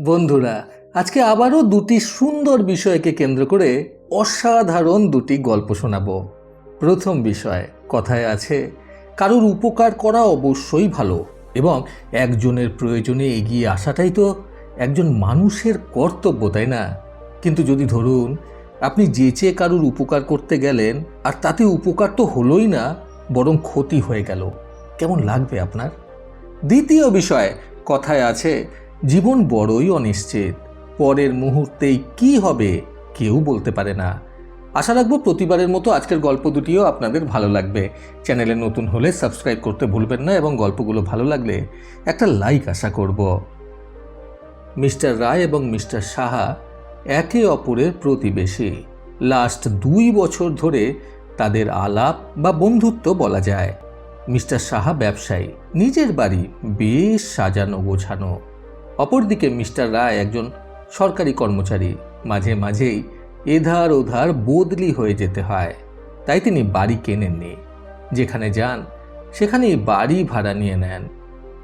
বন্ধুরা, আজকে আবারও দুটি সুন্দর বিষয়কে কেন্দ্র করে অসাধারণ দুটি গল্প শোনাবো। প্রথম বিষয়, কথায় আছে, কারোর উপকার করা অবশ্যই ভালো এবং একজনের প্রয়োজনে এগিয়ে আসাটাই তো একজন মানুষের কর্তব্য, তাই না? কিন্তু যদি ধরুন, আপনি যেচে কারোর উপকার করতে গেলেন আর তাতে উপকার তো হলোই না, বরং ক্ষতি হয়ে গেল। কেমন লাগবে আপনার? দ্বিতীয় বিষয়, কথায় আছে জীবন বড়ই অনিশ্চিত। পরের মুহূর্তেই কি হবে, কেউ বলতে পারে না। আশা রাখব প্রতিবারের মতো আজকের গল্প দুটিও আপনাদের ভালো লাগবে। চ্যানেলে নতুন হলে সাবস্ক্রাইব করতে ভুলবেন না এবং গল্পগুলো ভালো লাগলে একটা লাইক আশা করব। মিস্টার রায় এবং মিস্টার সাহা একে অপরের প্রতিবেশী। লাস্ট দুই বছর ধরে তাদের আলাপ বা বন্ধুত্ব বলা যায়। মিস্টার সাহা ব্যবসায়ী, নিজের বাড়ি বেশ সাজানো গোছানো। অপরদিকে মিস্টার রায় একজন সরকারি কর্মচারী। মাঝে মাঝেই এধার ওধার বদলি হয়ে যেতে হয়। তাই তিনি বাড়ি কেনেননি। যেখানে যান, সেখানেই বাড়ি ভাড়া নিয়ে নেন।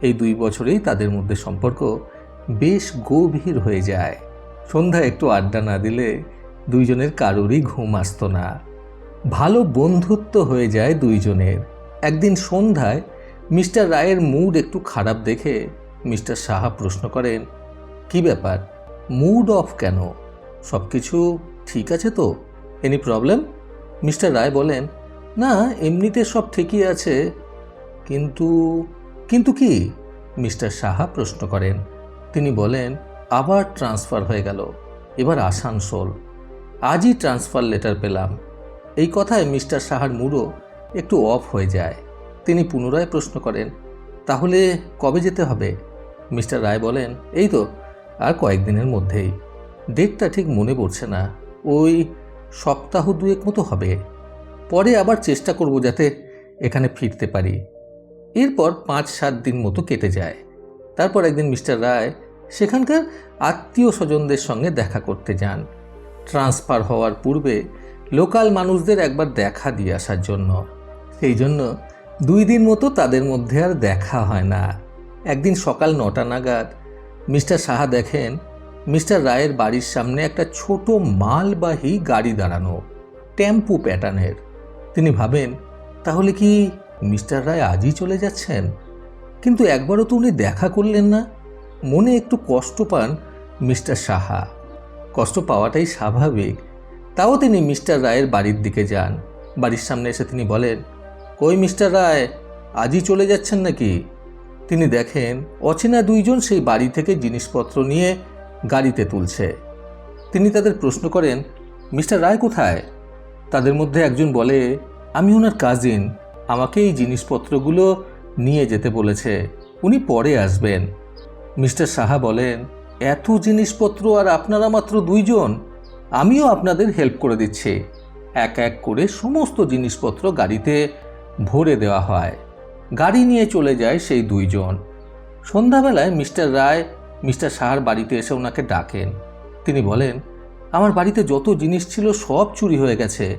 এই দুই বছরেই তাদের মধ্যে সম্পর্ক বেশ গভীর হয়ে যায়। সন্ধ্যা একটু আড্ডা না দিলে দুইজনের কারোরই ঘুম আসতো না। ভালো বন্ধুত্ব হয়ে যায় দুইজনের। একদিন সন্ধ্যায় মিস্টার রায়ের মুড একটু খারাপ দেখে মিস্টার সাহা প্রশ্ন করেন, কি ব্যাপার? মুড অফ কেন? সব কিছু ঠিক আছে তো? Any problem? মিস্টার রায় বলেন, না, এমনিতে সব ঠিকই আছে। কিন্তু কিন্তু কি? মিস্টার সাহা প্রশ্ন করেন, তিনি বলেন, আবার ট্রান্সফার হয়ে গেল। এবার আসানসোল। আজই ট্রান্সফার লেটার পেলাম। এই কথায় মিস্টার সাহার মুডও একটু অফ হয়ে যায়। তিনি পুনরায় প্রশ্ন করেন, তাহলে কবে যেতে হবে? মিস্টার রায় বলেন, এই তো, আর কয়েকদিনের মধ্যেই। ডেটটা ঠিক মনে পড়ছে না। ওই সপ্তাহ দুয়েক মতো হবে। পরে আবার চেষ্টা করব যাতে এখানে ফিরতে পারি। এরপর পাঁচ সাত দিন মতো কেটে যায়। তারপর একদিন মিস্টার রায় সেখানকার আত্মীয় স্বজনদের সঙ্গে দেখা করতে যান। ট্রান্সফার হওয়ার পূর্বে লোকাল মানুষদের একবার দেখা দিয়ে আসার জন্য। সেই জন্য দুই দিন মতো তাদের মধ্যে আর দেখা হয় না। একদিন সকাল নটা নাগাদ মিস্টার সাহা দেখেন মিস্টার রায়ের বাড়ির সামনে একটা ছোট মালবাহী গাড়ি দাঁড়ানো, টেম্পু প্যাটার্নের। তিনি ভাবেন, তাহলে কি মিস্টার রায় আজই চলে যাচ্ছেন? কিন্তু একবারও তো উনি দেখা করলেন না। মনে একটু কষ্ট পান মিস্টার সাহা। কষ্ট পাওয়াটাই স্বাভাবিক। তাও তিনি মিস্টার রায়ের বাড়ির দিকে যান। বাড়ির সামনে এসে তিনি বলেন, কই মিস্টার রায়, আজই চলে যাচ্ছেন নাকি? তিনি দেখেন অচেনা দুইজন সেই বাড়ি থেকে জিনিসপত্র নিয়ে গাড়িতে তুলছে। তিনি তাদের প্রশ্ন করেন, মিস্টার রায় কোথায়? তাদের মধ্যে একজন বলে, আমি ওনার কাজিন, আমাকে এই জিনিসপত্রগুলো নিয়ে যেতে বলেছে, উনি পরে আসবেন। মিস্টার সাহা বলেন, এত জিনিসপত্র আর আপনারা মাত্র দুইজন, আমিও আপনাদের হেল্প করে দিচ্ছি। এক এক করে সমস্ত জিনিসপত্র গাড়িতে ভরে দেওয়া হয়। গাড়ি নিয়ে চলে যায় সেই দুইজন। সন্ধ্যাবেলায় মিস্টার রায়, মিস্টার সাহার বাড়িতে এসে ওনাকে ডাকেন। তিনি বলেন, আমার বাড়িতে যত জিনিস ছিল সব চুরি হয়ে গেছে।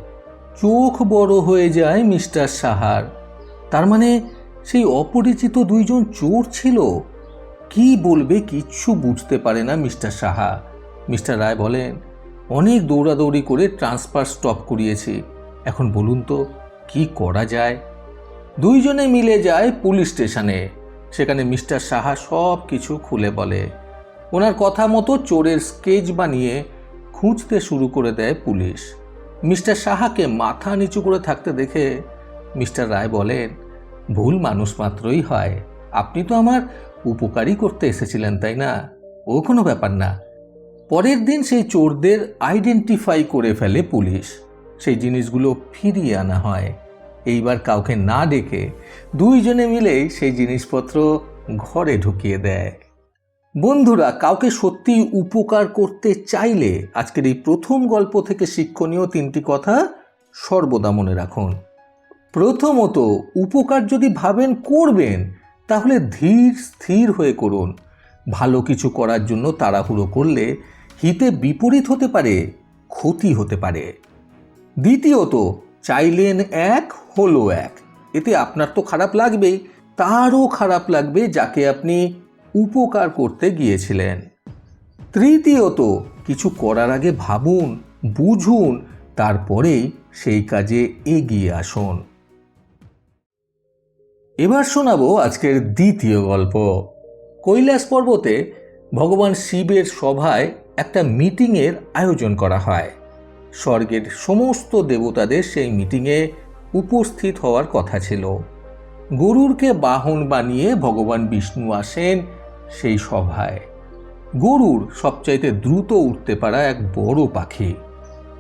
চোখ বড় হয়ে যায় মিস্টার সাহার। তার মানে সেই অপরিচিত দুইজন চোর ছিল? কি বলবে কিচ্ছু বুঝতে পারে না মিস্টার সাহা। মিস্টার রায় বলেন, অনেক দৌড়াদৌড়ি করে ট্রান্সফার স্টপ করিয়েছি। এখন বলুন তো, কি করা যায়? দুইজনে মিলে যায় পুলিশ স্টেশনে। সেখানে মিস্টার সাহা সব কিছু খুলে বলে। ওনার কথা মতো চোরের স্কেচ বানিয়ে খুঁজতে শুরু করে দেয় পুলিশ। মিস্টার সাহাকে মাথা নিচু করে থাকতে দেখে মিস্টার রায় বলেন, ভুল মানুষ মাত্রই হয়। আপনি তো আমার উপকারই করতে এসেছিলেন, তাই না? ও কোনো ব্যাপার না। পরের দিন সেই চোরদের আইডেন্টিফাই করে ফেলে পুলিশ। সেই জিনিসগুলো ফিরিয়ে আনা হয়। এইবার কাউকে না ডেকে দুইজনে মিলেই সেই জিনিসপত্র ঘরে ঢুকিয়ে দেয়। বন্ধুরা, কাউকে সত্যি উপকার করতে চাইলে আজকের এই প্রথম গল্প থেকে শিক্ষণীয় তিনটি কথা সর্বদা মনে রাখুন। প্রথমত, উপকার যদি ভাবেন করবেন, তাহলে ধীর স্থির হয়ে করুন। ভালো কিছু করার জন্য তাড়াহুড়ো করলে হিতে বিপরীত হতে পারে, ক্ষতি হতে পারে। দ্বিতীয়ত চাইলেন এক, হলো এক। এতে আপনার তো খারাপ লাগবেই, তারও খারাপ লাগবে যাকে আপনি উপকার করতে গিয়েছিলেন। তৃতীয়ত, কিছু করার আগে ভাবুন, বুঝুন তারপরেই সেই কাজে এগিয়ে আসুন। এবার শোনাবো আজকের দ্বিতীয় গল্প। কৈলাস পর্বতে ভগবান শিবের সভায় একটা মিটিংয়ের আয়োজন করা হয়। স্বর্গের সমস্ত দেবতাদের সেই মিটিংয়ে উপস্থিত হওয়ার কথা ছিল। গরুরকে বাহন বানিয়ে ভগবান বিষ্ণু আসেন সেই সভায়। গরুর সবচাইতে দ্রুত উঠতে পারা এক বড় পাখি।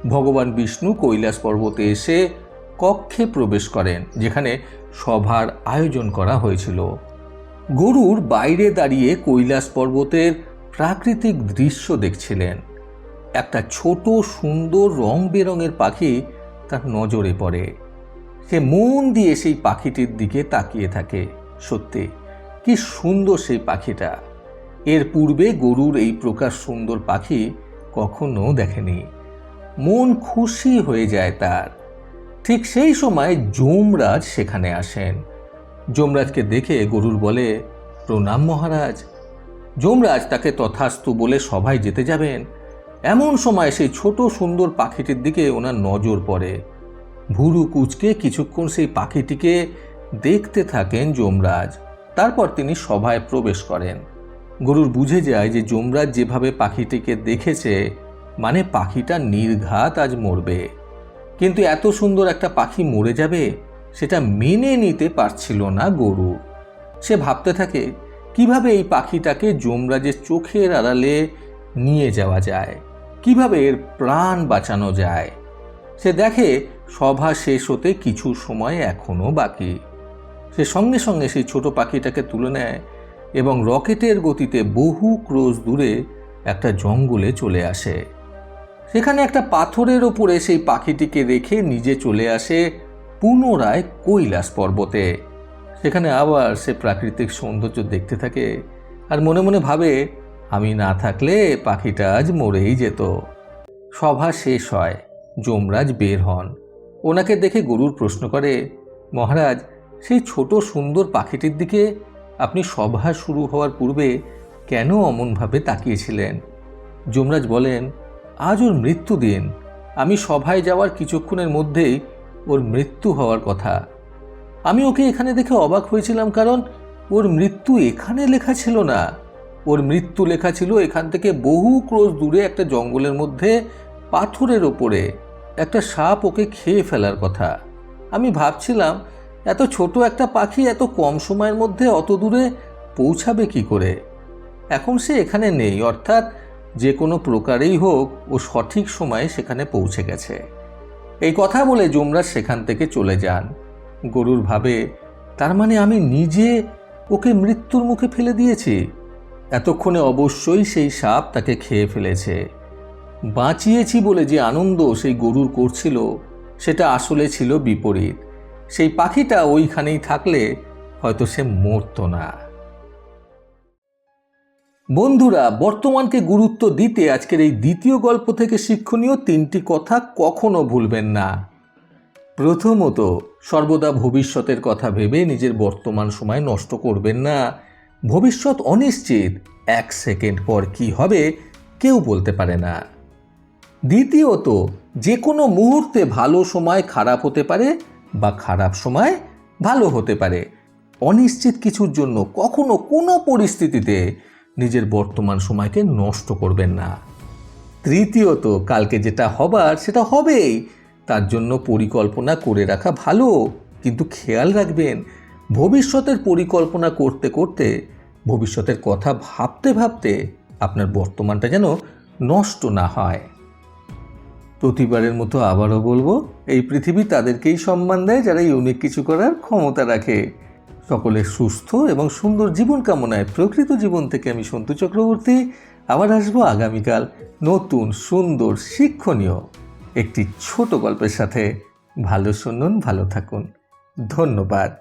ভগবান বিষ্ণু কৈলাস পর্বতে এসে কক্ষে প্রবেশ করেন, যেখানে সভার আয়োজন করা হয়েছিল। গরুর বাইরে দাঁড়িয়ে কৈলাস পর্বতের প্রাকৃতিক দৃশ্য দেখছিলেন। একটা ছোট সুন্দর রং বেরঙের পাখি তার নজরে পড়ে। সে মন দিয়ে সেই পাখিটির দিকে তাকিয়ে থাকে। সত্যি, কি সুন্দর সেই পাখিটা। এর পূর্বে গরুর এই প্রকার সুন্দর পাখি কখনো দেখেনি। মন খুশি হয়ে যায় তার। ঠিক সেই সময় যমরাজ সেখানে আসেন। যমরাজকে দেখে গরুর বলে, প্রণাম মহারাজ। যমরাজ তাকে তথাস্তু বলে সভায় যেতে যাবেন। এমন সময় সেই ছোট সুন্দর পাখিটির দিকে ওনার নজর পড়ে। ভুরু কুচকে কিছুক্ষণ সেই পাখিটিকে দেখতে থাকেন যমরাজ। তারপর তিনি সভায় প্রবেশ করেন। গরুর বুঝে যায় যে যমরাজ যেভাবে পাখিটিকে দেখেছে মানে পাখিটা নির্ঘাত আজ মরবে। কিন্তু এত সুন্দর একটা পাখি মরে যাবে, সেটা মেনে নিতে পারছিল না গরু। সে ভাবতে থাকে, কীভাবে এই পাখিটাকে যমরাজের চোখের আড়ালে নিয়ে যাওয়া যায়? কীভাবে এর প্রাণ বাঁচানো যায়? সে দেখে সভা শেষ হতে কিছু সময় এখনও বাকি। সে সঙ্গে সঙ্গে সেই ছোট পাখিটাকে তুলে নেয় এবং রকেটের গতিতে বহু ক্রোশ দূরে একটা জঙ্গলে চলে আসে। সেখানে একটা পাথরের ওপরে সেই পাখিটিকে রেখে নিজে চলে আসে পুনরায় কৈলাস পর্বতে। সেখানে আবার সে প্রাকৃতিক সৌন্দর্য দেখতে থাকে আর মনে মনে ভাবে আমি না থাকলে পাখিটা আজ মরেই যেত। সভা শেষ হয়, যমরাজ বের হন। ওনাকে দেখে গরুর প্রশ্ন করে, মহারাজ, সেই ছোট সুন্দর পাখিটির দিকে আপনি সভা শুরু হওয়ার পূর্বে কেন অমনভাবে তাকিয়েছিলেন? যমরাজ বলেন, আজ ওর মৃত্যু দিন আমি সভায় যাওয়ার কিছুক্ষণের মধ্যেই ওর মৃত্যু হওয়ার কথা। আমি ওকে এখানে দেখে অবাক হয়েছিলাম কারণ ওর মৃত্যু এখানে লেখা ছিল না। ওর মৃত্যু লেখা ছিল এখান থেকে বহু ক্রোশ দূরে একটা জঙ্গলের মধ্যে, পাথরের ওপরে। একটা সাপ ওকে খেয়ে ফেলার কথা। আমি ভাবছিলাম, এত ছোট একটা পাখি এত কম সময়ের মধ্যে অত দূরে পৌঁছাবে কি করে? এখন সে এখানে নেই, অর্থাৎ যে কোনো প্রকারেই হোক, ও সঠিক সময়ে সেখানে পৌঁছে গেছে। এই কথা বলে যমরাজ সেখান থেকে চলে যান। গরুর ভাবে, তার মানে আমি নিজে ওকে মৃত্যুর মুখে ফেলে দিয়েছি? এতক্ষণে অবশ্যই সেই সাপ তাকে খেয়ে ফেলেছে। বাঁচিয়েছি বলে যে আনন্দ সেই গরুর করছিল, সেটা আসলে ছিল বিপরীত। সেই পাখিটা ওইখানেই থাকলে হয়তো সে মরতো না। বন্ধুরা, বর্তমানকে গুরুত্ব দিতে আজকের এই দ্বিতীয় গল্প থেকে শিক্ষণীয় তিনটি কথা কখনো ভুলবেন না। প্রথমত, সর্বদা ভবিষ্যতের কথা ভেবে নিজের বর্তমান সময় নষ্ট করবেন না। ভবিষ্যৎ অনিশ্চিত। এক সেকেন্ড পর কি হবে, কেউ বলতে পারে না। দ্বিতীয়ত যে কোনো মুহূর্তে ভালো সময় খারাপ হতে পারে বা খারাপ সময় ভালো হতে পারে। অনিশ্চিত কিছুর জন্য কখনো কোনো পরিস্থিতিতে নিজের বর্তমান সময়কে নষ্ট করবেন না। তৃতীয়ত, কালকে যেটা হবার সেটা হবেই। তার জন্য পরিকল্পনা করে রাখা ভালো, কিন্তু খেয়াল রাখবেন ভবিষ্যতের পরিকল্পনা করতে করতে, ভবিষ্যতের কথা ভাবতে ভাবতে আপনার বর্তমানটা যেন নষ্ট না হয়। প্রতিবারের মতো আবারও বলব, এই পৃথিবী তাদেরকেই সম্মান দেয় যারা ইউনিক কিছু করার ক্ষমতা রাখে। সকলের সুস্থ এবং সুন্দর জীবন কামনায় প্রকৃত জীবন থেকে আমি সন্তু চক্রবর্তী। আবার আসব আগামীকাল নতুন, সুন্দর, শিক্ষণীয় একটি ছোট গল্পের সাথে। ভালো শুনুন, ভালো থাকুন। ধন্যবাদ।